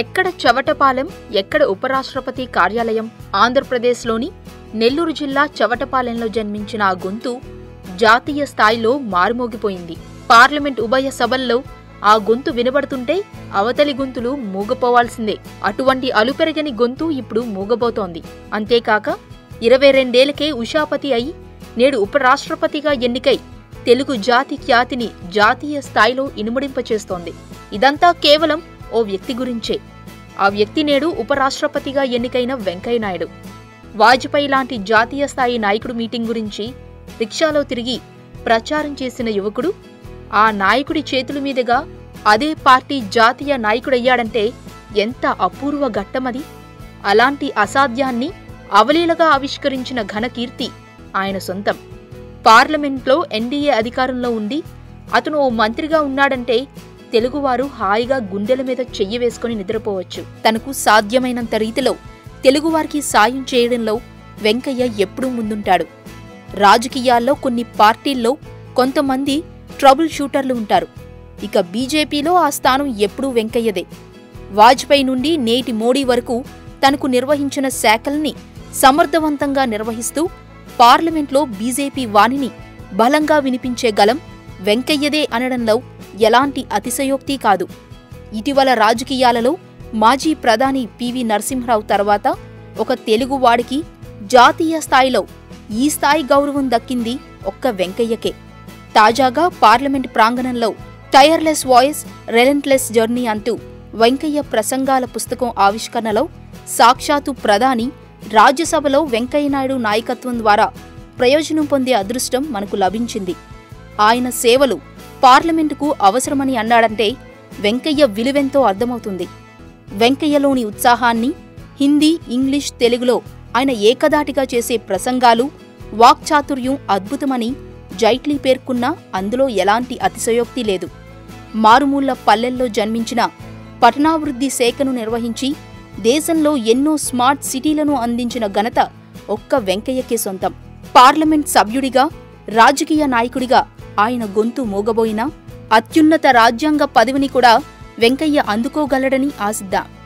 ఎక్కడ చవటపాలెం ఎక్కడ ఉపరాష్ట్రపతి కార్యాలయం ఆంధ్రప్రదేశ్లోని నెల్లూరు జిల్లా చవటపాలెంలో జన్మించిన ఆ గొంతు జాతీయ స్థాయిలో మారుమోగిపోయింది. పార్లమెంట్ ఉభయ సభల్లో ఆ గొంతు వినబడుతుంటే అవతలి గొంతులు మూగపోవాల్సిందే. అటువంటి అలుపెరగని గొంతు ఇప్పుడు మూగబోతోంది. అంతేకాక ఇరవై రెండేళ్ళకే ఉషాపతి అయి నేడు ఉపరాష్ట్రపతిగా ఎన్నికై తెలుగు జాతి ఖ్యాతిని జాతీయ స్థాయిలో ఇనుమడింపచేస్తోంది. ఇదంతా కేవలం ఓ వ్యక్తి గురించే. ఆ వ్యక్తి నేడు ఉపరాష్ట్రపతిగా ఎన్నికైన వెంకయ్యనాయుడు. వాజ్పేయి లాంటి జాతీయ స్థాయి నాయకుడు మీటింగ్ గురించి రిక్షాలో తిరిగి ప్రచారం చేసిన యువకుడు ఆ నాయకుడి చేతుల మీదుగా అదే పార్టీ జాతీయ నాయకుడయ్యాడంటే ఎంత అపూర్వ ఘట్టమది. అలాంటి అసాధ్యాన్ని అవలీలగా ఆవిష్కరించిన ఘనకీర్తి ఆయన సొంతం. పార్లమెంట్లో ఎన్డీఏ అధికారంలో ఉండి అతను ఓ మంత్రిగా ఉన్నాడంటే తెలుగువారు హాయిగా గుండెల మీద చెయ్యి వేసుకుని నిద్రపోవచ్చు. తనకు సాధ్యమైనంత రీతిలో తెలుగువారికి సాయం చేయడంలో వెంకయ్య ఎప్పుడూ ముందుంటాడు. రాజకీయాల్లో కొన్ని పార్టీల్లో కొంతమంది ట్రబుల్ షూటర్లు ఉంటారు. ఇక బీజేపీలో ఆ స్థానం ఎప్పుడూ వెంకయ్యదే. వాజ్పేయి నుండి నేటి మోడీ వరకు తనకు నిర్వహించిన శాఖల్ని సమర్థవంతంగా నిర్వహిస్తూ పార్లమెంట్లో బీజేపీ వాణిని బలంగా వినిపించే గలం వెంకయ్యదే అనడంలో ఎలాంటి అతిశయోక్తి కాదు. ఇటీవల రాజకీయాలలో మాజీ ప్రధాని పివి నరసింహరావు తర్వాత ఒక తెలుగువాడికి జాతీయ స్థాయిలో ఈ స్థాయి గౌరవం దక్కింది ఒక్క వెంకయ్యకే. తాజాగా పార్లమెంట్ ప్రాంగణంలో టైర్లెస్ వాయిస్ రెలెంట్లెస్ జర్నీ అంటూ వెంకయ్య ప్రసంగాల పుస్తకం ఆవిష్కరణలో సాక్షాత్తు ప్రధాని రాజ్యసభలో వెంకయ్యనాయుడు నాయకత్వం ద్వారా ప్రయోజనం పొందే అదృష్టం మనకు లభించింది. ఆయన సేవలు పార్లమెంటుకు అవసరమని అన్నాడంటే వెంకయ్య విలువెంతో అర్థమవుతుంది. వెంకయ్యలోని ఉత్సాహాన్ని హిందీ ఇంగ్లీష్ తెలుగులో ఆయన ఏకదాటిగా చేసే ప్రసంగాలు వాక్చాతుర్యం అద్భుతమని జైట్లీ పేర్కొన్నా అందులో ఎలాంటి అతిశయోక్తి లేదు. మారుమూల పల్లెల్లో జన్మించిన పట్టణాభివృద్ధి శాఖను నిర్వహించి దేశంలో ఎన్నో స్మార్ట్ సిటీలను అందించిన ఘనత ఒక్క వెంకయ్యకే సొంతం. పార్లమెంట్ సభ్యుడిగా రాజకీయ నాయకుడిగా ఆయన గొంతు మూగబోయినా అత్యున్నత రాజ్యాంగ పదవిని కూడా వెంకయ్య అందుకోగలడని ఆశిద్దాం.